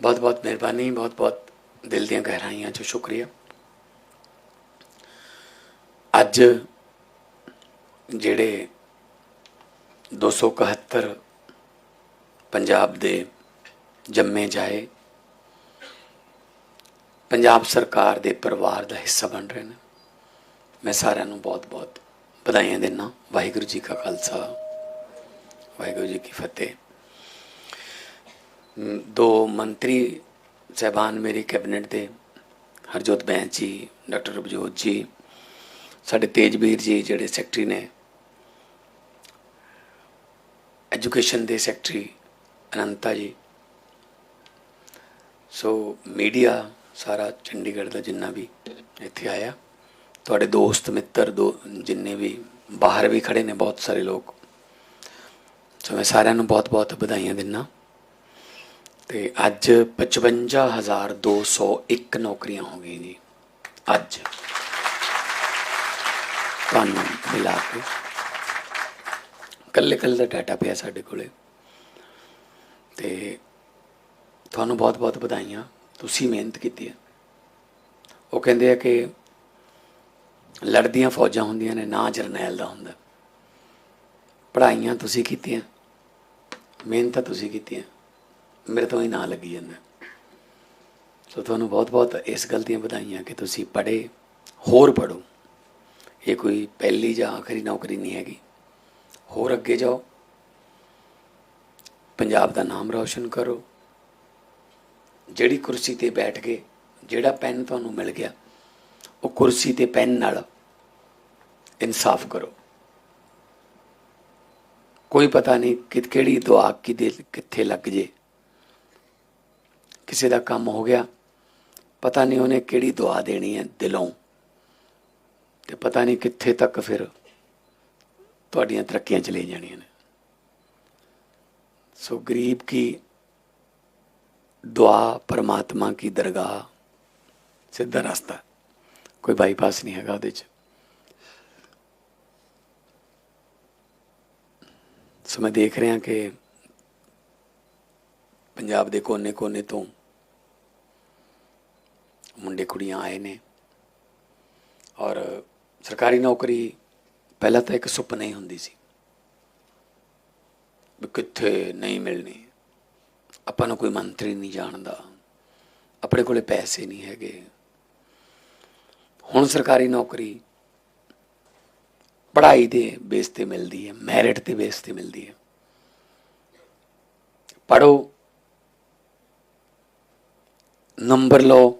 ਬਹੁਤ ਬਹੁਤ ਮਿਹਰਬਾਨੀ ਬਹੁਤ ਬਹੁਤ ਦਿਲ ਦੀਆਂ ਗਹਿਰਾਈਆਂ ਚੋਂ ਸ਼ੁਕਰੀਆ। ਅੱਜ ਜਿਹੜੇ 271 ਪੰਜਾਬ ਦੇ ਜੰਮੇ ਜਾਏ, ਪੰਜਾਬ ਸਰਕਾਰ ਦੇ ਪਰਿਵਾਰ ਦਾ ਹਿੱਸਾ ਬਣ ਰਹੇ ਨੇ। ਮੈਂ ਸਾਰਿਆਂ ਨੂੰ ਬਹੁਤ-ਬਹੁਤ ਵਧਾਈਆਂ ਦਿੰਦਾ ਵਾਹਿਗੁਰੂ ਜੀ ਕਾ ਖਾਲਸਾ, ਵਾਹਿਗੁਰੂ ਜੀ ਕੀ ਫਤਿਹ। ਦੋ ਮੰਤਰੀ ਸਹਿਬਾਨ ਮੇਰੀ ਕੈਬਨਿਟ ਦੇ, ਹਰਜੋਤ ਬੈਂਸ ਜੀ, ਡਾਕਟਰ ਰਬਜੋਤ ਜੀ, ਸਾਡੇ ਤੇਜਵੀਰ ਜੀ ਜਿਹੜੇ ਸੈਕਟਰੀ ਨੇ, ਐਜੂਕੇਸ਼ਨ ਦੇ ਸੈਕਟਰੀ ਅਨੰਤਾ ਜੀ। ਸੋ ਮੀਡੀਆ ਸਾਰਾ ਚੰਡੀਗੜ੍ਹ ਦਾ ਜਿੰਨਾ ਵੀ ਇੱਥੇ ਆਇਆ, ਤੁਹਾਡੇ ਦੋਸਤ, ਮਿੱਤਰ, ਦੋ ਜਿੰਨੇ ਵੀ ਬਾਹਰ ਵੀ ਖੜੇ ਨੇ ਬਹੁਤ ਸਾਰੇ ਲੋਕ। ਸੋ ਮੈਂ ਸਾਰਿਆਂ ਨੂੰ ਬਹੁਤ-ਬਹੁਤ ਵਧਾਈਆਂ ਦਿੰਦਾ। ਤੇ ਅੱਜ 55201 ਨੌਕਰੀਆਂ ਹੋ ਗਈਆਂ ਜੀ। ਅੱਜ। ਤੁਹਾਨੂੰ ਮਿਲਾ ਕੇ ਕੱਲੇ ਕੱਲੇ ਦਾ ਡਾਟਾ ਪਿਆ ਸਾਡੇ ਕੋਲੇ। ਤੇ ਤੁਹਾਨੂੰ ਬਹੁਤ-ਬਹੁਤ ਵਧਾਈਆਂ। ਤੁਸੀਂ ਮਿਹਨਤ ਕੀਤੀ ਹੈ ਉਹ ਕਹਿੰਦੇ ਆ ਕਿ ਲੜਦੀਆਂ ਫੌਜਾਂ ਹੁੰਦੀਆਂ ਨੇ, ਨਾ ਜਰਨੈਲ ਦਾ ਹੁੰਦਾ। ਪੜ੍ਹਾਈਆਂ ਤੁਸੀਂ ਕੀਤੀਆਂ। ਮਿਹਨਤ ਤੁਸੀਂ ਕੀਤੀਆਂ। ਮੇਰੇ ਤੋਂ ਹੀ ਨਾਂ ਲੱਗੀ ਜਾਂਦਾ। ਸੋ ਤੁਹਾਨੂੰ ਬਹੁਤ-ਬਹੁਤ ਇਸ ਗੱਲ ਦੀਆਂ ਵਧਾਈਆਂ ਕਿ ਤੁਸੀਂ ਪੜ੍ਹੇ, ਹੋਰ ਪੜੋ ਇਹ ਕੋਈ ਪਹਿਲੀ ਜਾਂ ਆਖਰੀ ਨੌਕਰੀ ਨਹੀਂ ਹੈਗੀ। ਹੋਰ ਅੱਗੇ ਜਾਓ। ਪੰਜਾਬ ਦਾ ਨਾਮ ਰੌਸ਼ਨ ਕਰੋ। ਜਿਹੜੀ ਕੁਰਸੀ ਤੇ ਬੈਠ ਕੇ ਜਿਹੜਾ ਪੈਨ ਤੁਹਾਨੂੰ ਮਿਲ ਗਿਆ, ਉਹ ਕੁਰਸੀ ਤੇ ਪੈਨ ਨਾਲ ਇਨਸਾਫ ਕਰੋ। ਕੋਈ ਪਤਾ ਨਹੀਂ ਕਿ ਕਿਹੜੀ ਦੁਆ ਕਿਤੇ ਕਿੱਥੇ ਲੱਗ ਜੇ। ਕਿਸੇ ਦਾ ਕੰਮ ਹੋ ਗਿਆ, ਪਤਾ ਨਹੀਂ ਉਹਨੇ ਕਿਹੜੀ ਦੁਆ ਦੇਣੀ ਹੈ ਦਿਲੋਂ। ਤੇ ਪਤਾ ਨਹੀਂ ਕਿੱਥੇ ਤੱਕ ਫਿਰ ਤੁਹਾਡੀਆਂ ਤਰੱਕੀਆਂ ਚਲੇ ਜਾਣੀਆਂ ਨੇ। ਸੋ ਗਰੀਬ ਕੀ ਦੁਆ ਪਰਮਾਤਮਾ ਕੀ ਦਰਗਾਹ, ਸਿੱਧਾ ਰਸਤਾ। ਕੋਈ ਬਾਈਪਾਸ ਨਹੀਂ ਹੈਗਾ ਉਹਦੇ 'ਚ। ਸੋ ਮੈਂ ਦੇਖ ਰਿਹਾ ਕਿ ਪੰਜਾਬ ਦੇ ਕੋਨੇ-ਕੋਨੇ ਤੋਂ ਮੁੰਡੇ ਕੁੜੀਆਂ ਆਏ ਨੇ। ਔਰ ਸਰਕਾਰੀ ਨੌਕਰੀ ਪਹਿਲਾਂ ਤਾਂ ਇੱਕ ਸੁਪਨਾ ਹੀ ਹੁੰਦੀ ਸੀ। ਵੀ ਕਿੱਥੇ ਨਹੀਂ ਮਿਲਣੀ। ਆਪਾਂ ਨੂੰ ਕੋਈ ਮੰਤਰੀ ਨਹੀਂ ਜਾਣਦਾ। ਆਪਣੇ ਕੋਲੇ ਪੈਸੇ ਨਹੀਂ ਹੈਗੇ। ਹੁਣ ਸਰਕਾਰੀ ਨੌਕਰੀ ਪੜ੍ਹਾਈ ਦੇ ਬੇਸ ਤੇ ਮਿਲਦੀ ਹੈ। ਮੈਰਿਟ ਦੇ ਬੇਸ ਤੇ ਮਿਲਦੀ ਹੈ। ਪੜੋ ਨੰਬਰ ਲਓ।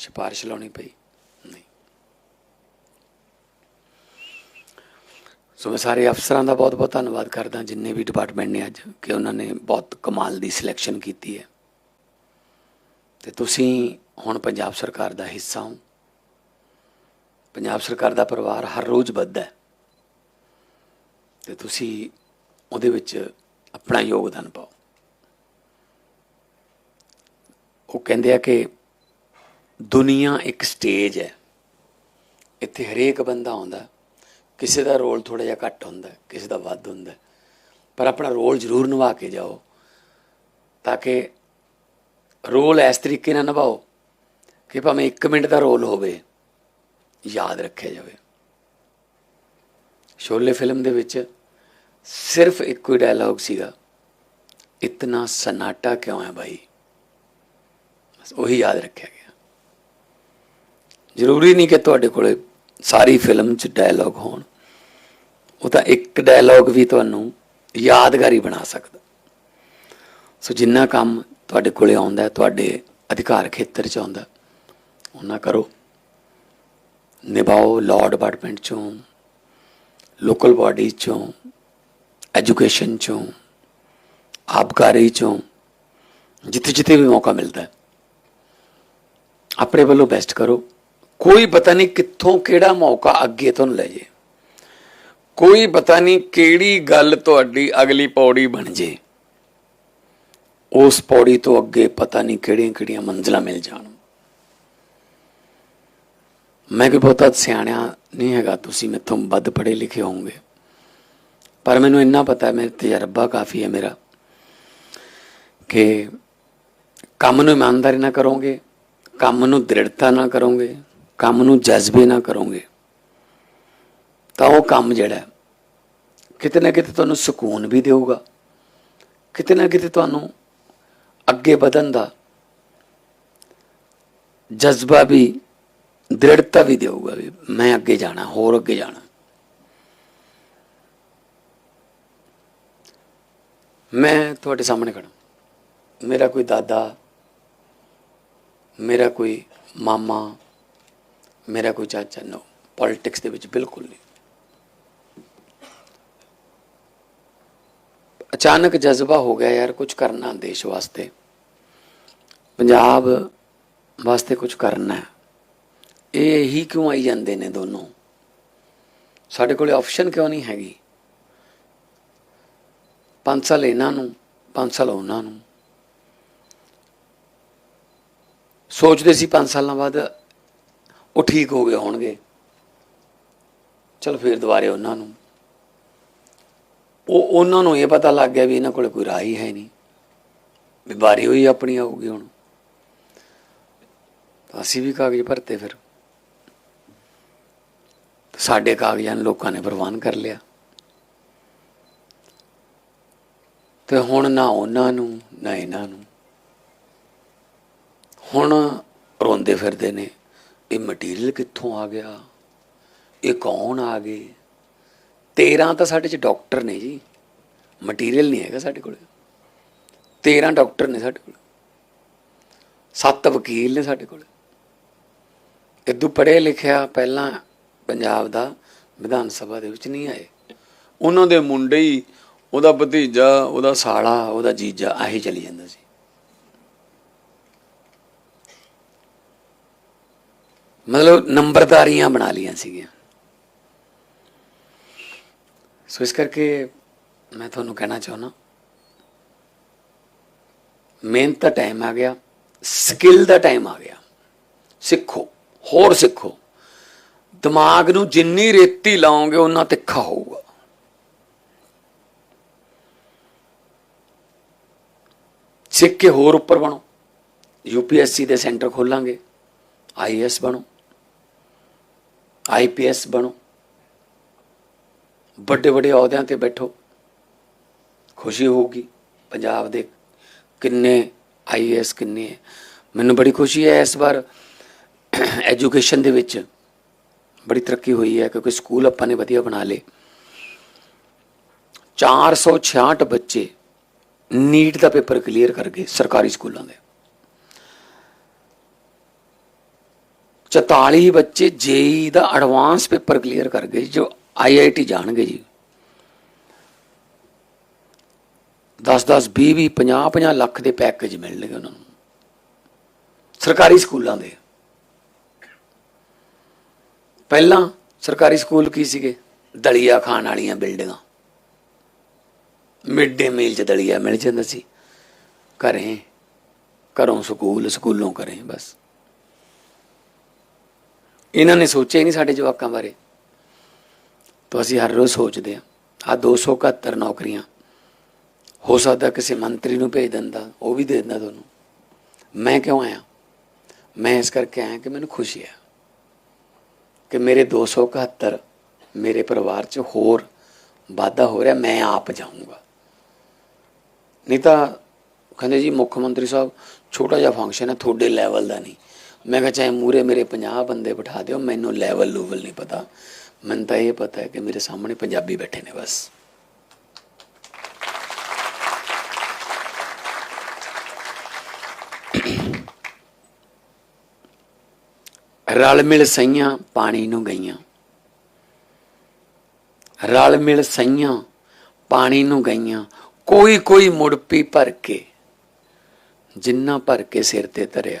ਸਿਫਾਰਿਸ਼ ਲਾਉਣੀ ਪਈ। ਨਹੀਂ। ਸੋ ਮੈਂ ਸਾਰੇ ਅਫਸਰਾਂ ਦਾ ਬਹੁਤ ਬਹੁਤ ਧੰਨਵਾਦ ਕਰਦਾ, ਜਿੰਨੇ ਵੀ ਡਿਪਾਰਟਮੈਂਟ ਨੇ ਅੱਜ, ਕਿ ਉਹਨਾਂ ਨੇ ਬਹੁਤ ਕਮਾਲ ਦੀ ਸਿਲੈਕਸ਼ਨ ਕੀਤੀ ਹੈ। ਤੇ ਤੁਸੀਂ ਹੁਣ ਪੰਜਾਬ ਸਰਕਾਰ ਦਾ ਹਿੱਸਾ ਹੋ। ਪੰਜਾਬ ਸਰਕਾਰ ਦਾ ਪਰਿਵਾਰ ਹਰ ਰੋਜ਼ ਵੱਧਦਾ ਹੈ। ਤੇ ਤੁਸੀਂ ਉਹਦੇ ਵਿੱਚ ਆਪਣਾ ਯੋਗਦਾਨ ਪਾਓ। ਉਹ ਕਹਿੰਦੇ ਆ ਕਿ ਦੁਨੀਆ ਇੱਕ ਸਟੇਜ ਹੈ। ਇੱਥੇ ਹਰੇਕ ਬੰਦਾ ਆਉਂਦਾ ਕਿਸੇ ਦਾ ਰੋਲ ਥੋੜਾ ਜਿਹਾ ਘੱਟ ਹੁੰਦਾ ਕਿਸੇ ਦਾ ਵੱਧ ਹੁੰਦਾ ਪਰ ਆਪਣਾ ਰੋਲ ਜ਼ਰੂਰ ਨਿਭਾ ਕੇ ਜਾਓ, ਤਾਂ ਕਿ ਰੋਲ ਇਸ ਤਰੀਕੇ ਨਾਲ ਨਿਭਾਓ ਕਿ ਭਾਵੇਂ 1 ਮਿੰਟ ਦਾ ਰੋਲ ਹੋਵੇ, ਯਾਦ ਰੱਖਿਆ ਜਾਵੇ। ਸ਼ੋਲੇ ਫਿਲਮ ਦੇ ਵਿੱਚ ਸਿਰਫ ਇੱਕੋ ਹੀ ਡਾਇਲੌਗ ਸੀਗਾ, ਇਤਨਾ ਸਨਾਟਾ ਕਿਉਂ ਹੈ ਭਾਈ ਬਸ ਉਹੀ ਯਾਦ ਰੱਖਿਆ ਗਿਆ। ਜ਼ਰੂਰੀ ਨਹੀਂ ਕਿ ਤੁਹਾਡੇ ਕੋਲੇ ਸਾਰੀ ਫਿਲਮ 'ਚ ਡਾਇਲੌਗ ਹੋਣ। ਉਹ ਤਾਂ ਇੱਕ ਡਾਇਲੌਗ ਵੀ ਤੁਹਾਨੂੰ ਯਾਦਗਾਰੀ ਬਣਾ ਸਕਦਾ। ਸੋ ਜਿੰਨਾ ਕੰਮ ਤੁਹਾਡੇ ਕੋਲੇ ਆਉਂਦਾ, ਤੁਹਾਡੇ ਅਧਿਕਾਰ ਖੇਤਰ 'ਚ ਆਉਂਦਾ ਉਹਨਾਂ ਕਰੋ। ਨਿਭਾਓ ਲਾਅ ਡਿਪਾਰਟਮੈਂਟ 'ਚੋਂ ਲੋਕਲ ਬਾਡੀ 'ਚੋਂ ਐਜੂਕੇਸ਼ਨ 'ਚੋਂ, ਆਬਕਾਰੀ 'ਚੋਂ ਜਿੱਥੇ ਜਿੱਥੇ ਵੀ ਮੌਕਾ ਮਿਲਦਾ ਹੈ। ਆਪਣੇ ਵੱਲੋਂ ਬੈਸਟ ਕਰੋ। ਕੋਈ ਪਤਾ ਨਹੀਂ ਕਿੱਥੋਂ ਕਿਹੜਾ ਮੌਕਾ ਅੱਗੇ ਤੁਹਾਨੂੰ ਲੈ ਜੇ। ਕੋਈ ਪਤਾ ਨਹੀਂ ਕਿਹੜੀ ਗੱਲ ਤੁਹਾਡੀ ਅਗਲੀ ਪੌੜੀ ਬਣ ਜੇ। ਉਸ ਪੌੜੀ ਤੋਂ ਅੱਗੇ ਪਤਾ ਨਹੀਂ ਕਿਹੜੀਆਂ ਕਿਹੜੀਆਂ ਮੰਜ਼ਲਾਂ ਮਿਲ ਜਾਣ। ਮੈਂ ਕਿ ਬਹੁਤਾ ਸਿਆਣਿਆ ਨਹੀਂ ਹੈਗਾ, ਤੁਸੀਂ ਮੈਥੋਂ ਵੱਧ ਪੜ੍ਹੇ ਲਿਖੇ ਹੋਵੋਗੇ। ਪਰ ਮੈਨੂੰ ਇੰਨਾ ਪਤਾ ਹੈ ਮੇਰੇ ਤਜਰਬਾ ਕਾਫੀ ਹੈ ਮੇਰਾ ਕਿ ਕੰਮ ਨੂੰ ਇਮਾਨਦਾਰੀ ਨਾਲ ਕਰੋਗੇ, ਕੰਮ ਨੂੰ ਦ੍ਰਿੜਤਾ ਨਾਲ ਕਰੋਗੇ। ਕੰਮ ਨੂੰ ਜਜ਼ਬੇ ਨਾ ਕਰੋਗੇ, ਤਾਂ ਉਹ ਕੰਮ ਜਿਹੜਾ ਕਿਤੇ ਨਾ ਕਿਤੇ ਤੁਹਾਨੂੰ ਸਕੂਨ ਵੀ ਦੇਊਗਾ, ਕਿਤੇ ਨਾ ਕਿਤੇ ਤੁਹਾਨੂੰ ਅੱਗੇ ਵਧਣ ਦਾ ਜਜ਼ਬਾ ਵੀ, ਦ੍ਰਿੜਤਾ ਵੀ ਦੇਊਗਾ ਵੀ ਮੈਂ ਅੱਗੇ ਜਾਣਾ, ਹੋਰ ਅੱਗੇ ਜਾਣਾ। ਮੈਂ ਤੁਹਾਡੇ ਸਾਹਮਣੇ ਖੜਾ ਮੇਰਾ ਕੋਈ ਦਾਦਾ, ਮੇਰਾ ਕੋਈ ਮਾਮਾ ਮੇਰਾ ਕੋਈ ਚਾਚਾ ਨੋ ਪੋਲਿਟਿਕਸ ਦੇ ਵਿੱਚ ਬਿਲਕੁਲ ਨਹੀਂ। ਅਚਾਨਕ ਜਜ਼ਬਾ ਹੋ ਗਿਆ ਯਾਰ ਕੁਝ ਕਰਨਾ ਦੇਸ਼ ਵਾਸਤੇ। ਪੰਜਾਬ ਵਾਸਤੇ ਕੁਝ ਕਰਨਾ। ਹੈ ਇਹ ਹੀ ਕਿਉਂ ਆਈ ਜਾਂਦੇ ਨੇ ਦੋਨੋਂ? ਸਾਡੇ ਕੋਲੇ ਆਪਸ਼ਨ ਕਿਉਂ ਨਹੀਂ ਹੈਗੀ? 5 ਸਾਲ ਇਹਨਾਂ ਨੂੰ 5 ਸਾਲ ਉਹਨਾਂ ਨੂੰ। ਸੋਚਦੇ ਸੀ 5 ਸਾਲਾਂ ਬਾਅਦ ਉਹ ਠੀਕ ਹੋ ਗਏ ਹੋਣਗੇ। ਚਲ ਫਿਰ ਦੁਬਾਰੇ ਉਹਨਾਂ ਨੂੰ। ਉਹ ਉਹਨਾਂ ਨੂੰ ਇਹ ਪਤਾ ਲੱਗ ਗਿਆ ਵੀ ਇਹਨਾਂ ਕੋਲ ਕੋਈ ਰਾਹ ਹੀ ਹੈ ਨਹੀਂ। ਬਿਮਾਰੀ ਹੋਈ ਆਪਣੀ ਆਊਗੀ ਹੁਣ। ਅਸੀਂ ਵੀ ਕਾਗਜ਼ ਭਰਤੇ ਫਿਰ। ਸਾਡੇ ਕਾਗਜ਼ਾਂ ਨੂੰ ਲੋਕਾਂ ਨੇ ਪ੍ਰਵਾਨ ਕਰ ਲਿਆ। ਤੇ ਹੁਣ ਨਾ ਉਹਨਾਂ ਨੂੰ, ਨਾ ਇਹਨਾਂ ਨੂੰ। ਹੁਣ ਰੋਂਦੇ ਫਿਰਦੇ ਨੇ। ਇਹ ਮਟੀਰੀਅਲ ਕਿੱਥੋਂ ਆ ਗਿਆ? ਇਹ ਕੌਣ ਆ ਗਏ? 13 ਤਾਂ ਸਾਡੇ ਚ ਡਾਕਟਰ ਨੇ ਜੀ। ਮਟੀਰੀਅਲ ਨਹੀਂ ਹੈਗਾ ਸਾਡੇ ਕੋਲ। 13 ਡਾਕਟਰ ਨੇ ਸਾਡੇ ਕੋਲ। ਸੱਤ ਵਕੀਲ ਨੇ ਸਾਡੇ ਕੋਲ। ਇਦੋਂ ਪੜ੍ਹੇ ਲਿਖਿਆ ਪਹਿਲਾਂ ਪੰਜਾਬ ਦਾ, ਵਿਧਾਨ ਸਭਾ ਦੇ ਵਿੱਚ ਨਹੀਂ ਆਏ। ਉਹਨਾਂ ਦੇ ਮੁੰਡੇ ਹੀ ਉਹਦਾ ਭਤੀਜਾ, ਉਹਦਾ ਸਾਲਾ, ਉਹਦਾ ਜੀਜਾ, ਆਹੀ ਚਲੀ ਜਾਂਦਾ ਸੀ। ਮਤਲਬ ਨੰਬਰਦਾਰੀਆਂ ਬਣਾ ਲੀਆਂ ਸੀਗੀਆਂ। ਸੋ ਇਸ ਕਰਕੇ ਮੈਂ ਤੁਹਾਨੂੰ ਕਹਿਣਾ ਚਾਹੁੰਦਾ, ਮਿਹਨਤ ਦਾ ਟਾਈਮ ਆ ਗਿਆ ਸਕਿੱਲ ਦਾ ਟਾਈਮ ਆ ਗਿਆ। ਸਿੱਖੋ, ਹੋਰ ਸਿੱਖੋ। ਦਿਮਾਗ ਨੂੰ ਜਿੰਨੀ ਰੇਤੀ ਲਾਓਗੇ ਉਹਨਾਂ ਤਿੱਖਾ ਹੋਊਗਾ। ਸਿੱਖ ਕੇ ਹੋਰ ਉੱਪਰ ਬਣੋ। ਯੂਪੀਐਸਸੀ ਦੇ ਸੈਂਟਰ ਖੋਲਾਂਗੇ ਆਈਐਸ ਬਣੋ। ਆਈਪੀਐਸ ਬਣੋ। ਵੱਡੇ ਵੱਡੇ ਅਹੁਦਿਆਂ ਤੇ ਬੈਠੋ। ਖੁਸ਼ੀ ਹੋਊਗੀ ਪੰਜਾਬ ਦੇ ਕਿੰਨੇ ਆਈਐਸ ਕਿੰਨੇ ਹੈ। ਮੈਨੂੰ ਬੜੀ ਖੁਸ਼ੀ ਹੈ ਇਸ ਵਾਰ ਐਜੂਕੇਸ਼ਨ ਦੇ ਵਿੱਚ। ਬੜੀ ਤਰੱਕੀ ਹੋਈ ਹੈ ਕਿਉਂਕਿ ਸਕੂਲ ਆਪਾਂ ਨੇ ਵਧੀਆ ਬਣਾ ਲਏ। 466 ਬੱਚੇ ਨੀਟ ਦਾ ਪੇਪਰ ਕਲੀਅਰ ਕਰ ਗਏ ਸਰਕਾਰੀ ਸਕੂਲਾਂ ਦੇ। 44 ਬੱਚੇ ਜੇਈ ਦਾ ਐਡਵਾਂਸ ਪੇਪਰ ਕਲੀਅਰ ਕਰ ਗਏ ਜੋ ਆਈਆਈਟੀ ਜਾਣਗੇ ਜੀ। 10 10 20 20 50 50 ਲੱਖ ਦੇ ਪੈਕੇਜ ਮਿਲਣਗੇ ਉਹਨਾਂ ਨੂੰ। ਸਰਕਾਰੀ ਸਕੂਲਾਂ ਦੇ। ਪਹਿਲਾਂ ਸਰਕਾਰੀ ਸਕੂਲ ਕੀ ਸੀਗੇ? ਦਲੀਆ ਖਾਣ ਵਾਲੀਆਂ ਬਿਲਡਿੰਗਾਂ। ਮਿਡ ਡੇ ਮੀਲ ਚ ਦਲੀਆ ਮਿਲ ਜਾਂਦਾ ਸੀ। ਘਰੇ। ਘਰੋਂ ਸਕੂਲ, ਸਕੂਲੋਂ ਘਰੇ, ਬਸ। ਇਹਨਾਂ ਨੇ ਸੋਚਿਆ ਹੀ ਨਹੀਂ ਸਾਡੇ ਜਵਾਕਾਂ ਬਾਰੇ। ਤਾਂ ਅਸੀਂ ਹਰ ਰੋਜ਼ ਸੋਚਦੇ ਹਾਂ ਆ 271 ਨੌਕਰੀਆਂ, ਹੋ ਸਕਦਾ ਕਿਸੇ ਮੰਤਰੀ ਨੂੰ ਭੇਜ ਦਿੰਦਾ, ਉਹ ਵੀ ਦੇ ਦਿੰਦਾ ਤੁਹਾਨੂੰ। ਮੈਂ ਕਿਉਂ ਆਇਆ? ਮੈਂ ਇਸ ਕਰਕੇ ਆਇਆ ਕਿ ਮੈਨੂੰ ਖੁਸ਼ੀ ਹੈ ਕਿ ਮੇਰੇ 271 ਮੇਰੇ ਪਰਿਵਾਰ 'ਚ ਹੋਰ ਵਾਧਾ ਹੋ ਰਿਹਾ, ਮੈਂ ਆਪ ਜਾਊਂਗਾ। ਨਹੀਂ ਤਾਂ ਕਹਿੰਦੇ ਜੀ, ਮੁੱਖ ਮੰਤਰੀ ਸਾਹਿਬ, ਛੋਟਾ ਜਿਹਾ ਫੰਕਸ਼ਨ ਹੈ, ਤੁਹਾਡੇ ਲੈਵਲ ਦਾ ਨਹੀਂ। ਮੈਂ ਕਿਹਾ, ਚਾਹੇ ਮੂਰੇ ਮੇਰੇ 50 ਬੰਦੇ ਬਿਠਾ ਦਿਓ, ਮੈਨੂੰ ਲੈਵਲ ਲੂਵਲ ਨਹੀਂ ਪਤਾ। ਮੈਨੂੰ ਤਾਂ ਇਹ ਪਤਾ ਹੈ ਕਿ ਮੇਰੇ ਸਾਹਮਣੇ ਪੰਜਾਬੀ ਬੈਠੇ ਨੇ ਬਸ। ਰਲ ਮਿਲ ਸਈਆਂ ਪਾਣੀ ਨੂੰ ਗਈਆਂ। ਰਲ ਮਿਲ ਸਈਆਂ ਪਾਣੀ ਨੂੰ ਗਈਆਂ। ਕੋਈ ਕੋਈ ਮੁੜ ਪੀ ਭਰ ਕੇ, ਜਿੰਨਾ ਭਰ ਕੇ ਸਿਰ ਤੇ ਧਰਿਆ।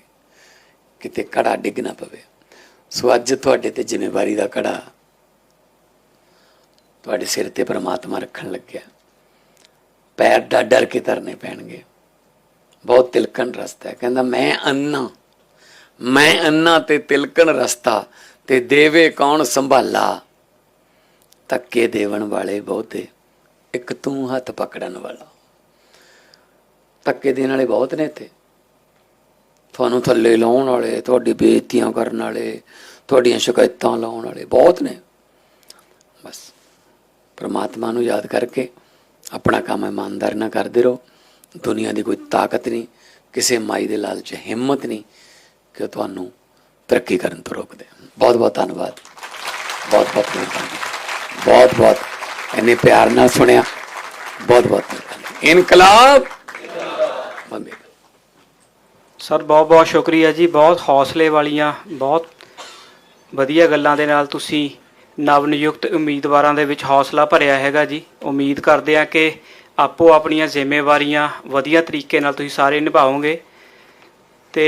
ਕਿਤੇ ਘੜਾ ਡਿੱਗ ਨਾ ਪਵੇ। ਸੋ ਅੱਜ ਤੁਹਾਡੇ ਤੇ ਜ਼ਿੰਮੇਵਾਰੀ ਦਾ ਘੜਾ ਤੁਹਾਡੇ ਸਿਰ ਤੇ ਪ੍ਰਮਾਤਮਾ ਰੱਖਣ ਲੱਗਿਆ। ਪੈਰ ਡਰ ਡਰ ਕੇ ਧਰਨੇ ਪੈਣਗੇ। ਬਹੁਤ ਤਿਲਕਣ ਰਸਤਾ ਹੈ। ਕਹਿੰਦਾ, ਮੈਂ ਅੰਨਾ ਮੈਂ ਅੰਨਾ ਤੇ ਤਿਲਕਣ ਰਸਤਾ। ਤੇ ਦੇਵੇ ਕੌਣ ਸੰਭਾਲਾ? ਧੱਕੇ ਦੇਵਣ ਵਾਲੇ ਬਹੁਤੇ। ਇੱਕ ਤੂੰ ਹੱਥ ਪਕੜਨ ਵਾਲਾ। ਧੱਕੇ ਦੇਣ ਵਾਲੇ ਬਹੁਤ ਨੇ ਇੱਥੇ। ਤੁਹਾਨੂੰ ਥੱਲੇ ਲਾਉਣ ਵਾਲੇ, ਤੁਹਾਡੀ ਬੇਇੱਜ਼ਤੀਆਂ ਕਰਨ ਵਾਲੇ, ਤੁਹਾਡੀਆਂ ਸ਼ਿਕਾਇਤਾਂ ਲਾਉਣ ਵਾਲੇ ਬਹੁਤ ਨੇ। ਬਸ, ਪ੍ਰਮਾਤਮਾ ਨੂੰ ਯਾਦ ਕਰਕੇ ਆਪਣਾ ਕੰਮ ਇਮਾਨਦਾਰ ਨਾਲ ਕਰਦੇ ਰਹੋ। ਦੁਨੀਆ ਦੀ ਕੋਈ ਤਾਕਤ ਨਹੀਂ, ਕਿਸੇ ਮਾਈ ਦੇ ਲਾਲਚ, ਹਿੰਮਤ ਨਹੀਂ ਕਿ ਉਹ ਤੁਹਾਨੂੰ ਤਰੱਕੀ ਕਰਨ ਤੋਂ ਰੋਕ ਦੇ ਬਹੁਤ ਬਹੁਤ ਧੰਨਵਾਦ। ਬਹੁਤ ਬਹੁਤ ਮਿਹਰਬਾਨੀ। ਬਹੁਤ ਬਹੁਤ ਇੰਨੇ ਪਿਆਰ ਨਾਲ ਸੁਣਿਆ। ਬਹੁਤ ਬਹੁਤ ਮਿਹਰਬਾਨੀ। ਇਨਕਲਾਬ! ਸਰ, ਬਹੁਤ ਬਹੁਤ ਸ਼ੁਕਰੀਆ ਜੀ। ਬਹੁਤ ਹੌਸਲੇ ਵਾਲੀਆਂ, ਬਹੁਤ ਵਧੀਆ ਗੱਲਾਂ ਦੇ ਨਾਲ ਤੁਸੀਂ ਨਵ ਨਿਯੁਕਤ ਉਮੀਦਵਾਰਾਂ ਦੇ ਵਿੱਚ ਹੌਸਲਾ ਭਰਿਆ ਹੈਗਾ ਜੀ। ਉਮੀਦ ਕਰਦੇ ਆ ਕਿ ਆਪੋ ਆਪਣੀਆਂ ਜ਼ਿੰਮੇਵਾਰੀਆਂ ਵਧੀਆ ਤਰੀਕੇ ਨਾਲ ਤੁਸੀਂ ਸਾਰੇ ਨਿਭਾਓਗੇ। ਤੇ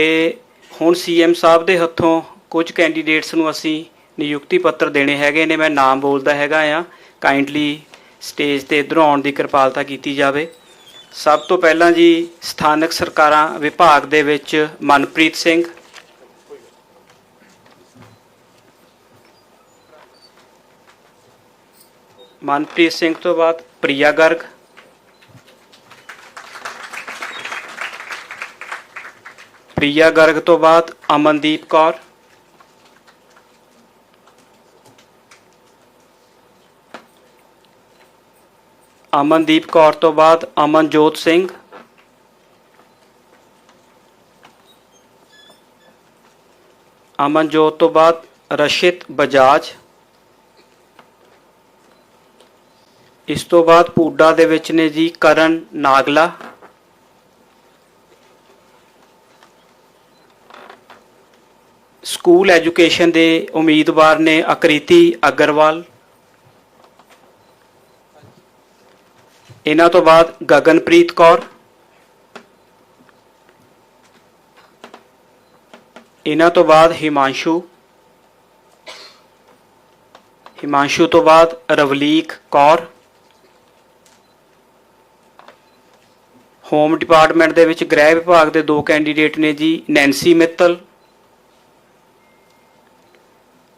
ਹੁਣ ਸੀਐਮ ਸਾਹਿਬ ਦੇ ਹੱਥੋਂ ਕੁਝ ਕੈਂਡੀਡੇਟਸ ਨੂੰ ਅਸੀਂ ਨਿਯੁਕਤੀ ਪੱਤਰ ਦੇਣੇ ਹੈਗੇ ਨੇ। ਮੈਂ ਨਾਮ ਬੋਲਦਾ ਹੈਗਾ ਆ ਕਾਈਂਡਲੀ ਸਟੇਜ ਤੇ ਇਧਰੋਂ ਆਉਣ ਦੀ ਕਿਰਪਾਲਤਾ ਕੀਤੀ ਜਾਵੇ। ਸਭ ਤੋਂ ਪਹਿਲਾਂ ਜੀ ਸਥਾਨਕ ਸਰਕਾਰਾਂ ਵਿਭਾਗ ਦੇ ਵਿੱਚ ਮਨਪ੍ਰੀਤ ਸਿੰਘ। ਮਨਪ੍ਰੀਤ ਸਿੰਘ ਤੋਂ ਬਾਅਦ ਪ੍ਰਿਆ ਗਰਗ। ਪ੍ਰਿਆ ਗਰਗ ਤੋਂ ਬਾਅਦ ਅਮਨਦੀਪ ਕੌਰ। ਅਮਨਦੀਪ ਕੌਰ ਤੋਂ ਬਾਅਦ ਅਮਨਜੋਤ ਸਿੰਘ। ਅਮਨਜੋਤ ਤੋਂ ਬਾਅਦ ਰਸ਼ਿਤ ਬਜਾਜ। ਇਸ ਤੋਂ ਬਾਅਦ ਪੂਡਾ ਦੇ ਵਿੱਚ ਨੇ ਜੀ ਕਰਨ ਨਾਗਲਾ। ਸਕੂਲ ਐਜੂਕੇਸ਼ਨ ਦੇ ਉਮੀਦਵਾਰ ਨੇ ਅਕ੍ਰਿਤੀ ਅਗਰਵਾਲ। ਇਹਨਾਂ ਤੋਂ ਬਾਅਦ ਗਗਨਪ੍ਰੀਤ ਕੌਰ। ਇਹਨਾਂ ਤੋਂ ਬਾਅਦ ਹਿਮਾਂਸ਼ੂ। ਹਿਮਾਂਸ਼ੂ ਤੋਂ ਬਾਅਦ ਰਵਲੀਕ ਕੌਰ। ਹੋਮ ਡਿਪਾਰਟਮੈਂਟ ਦੇ ਵਿੱਚ ਗ੍ਰਹਿ ਵਿਭਾਗ ਦੇ ਦੋ ਕੈਂਡੀਡੇਟ ਨੇ ਜੀ ਨੈਂਸੀ ਮਿੱਤਲ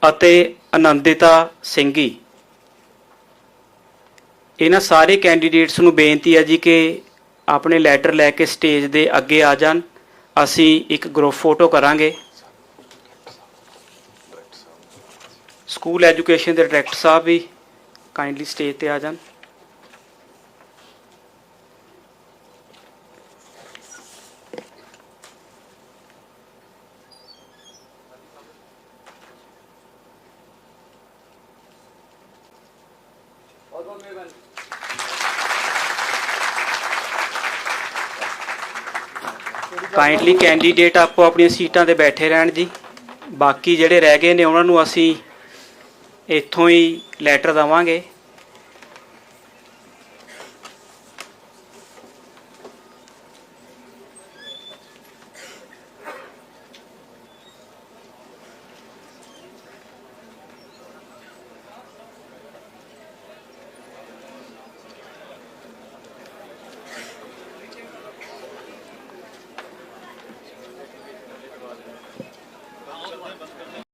ਅਤੇ ਅਨੰਦਿਤਾ ਸਿੰਘੀ। ਇਹਨਾਂ ਸਾਰੇ ਕੈਂਡੀਡੇਟਸ ਨੂੰ ਬੇਨਤੀ ਹੈ ਜੀ ਕਿ ਆਪਣੇ ਲੈਟਰ ਲੈ ਕੇ ਸਟੇਜ ਦੇ ਅੱਗੇ ਆ ਜਾਣ। ਅਸੀਂ ਇੱਕ ਗਰੁੱਪ ਫੋਟੋ ਕਰਾਂਗੇ। ਸਕੂਲ ਐਜੂਕੇਸ਼ਨ ਦੇ ਡਾਇਰੈਕਟਰ ਸਾਹਿਬ ਵੀ ਕਾਈਂਡਲੀ ਸਟੇਜ ਤੇ ਆ ਜਾਣ। ਕਾਈਂਡਲੀ ਕੈਂਡੀਡੇਟ ਆਪੋ ਆਪਣੀਆਂ ਸੀਟਾਂ ਤੇ ਬੈਠੇ ਰਹਿਣ ਜੀ। ਬਾਕੀ ਜਿਹੜੇ ਰਹਿ ਗਏ ਨੇ, ਉਹਨਾਂ ਨੂੰ ਅਸੀਂ ਇੱਥੋਂ ਹੀ ਲੈਟਰ ਦਵਾਂਗੇ।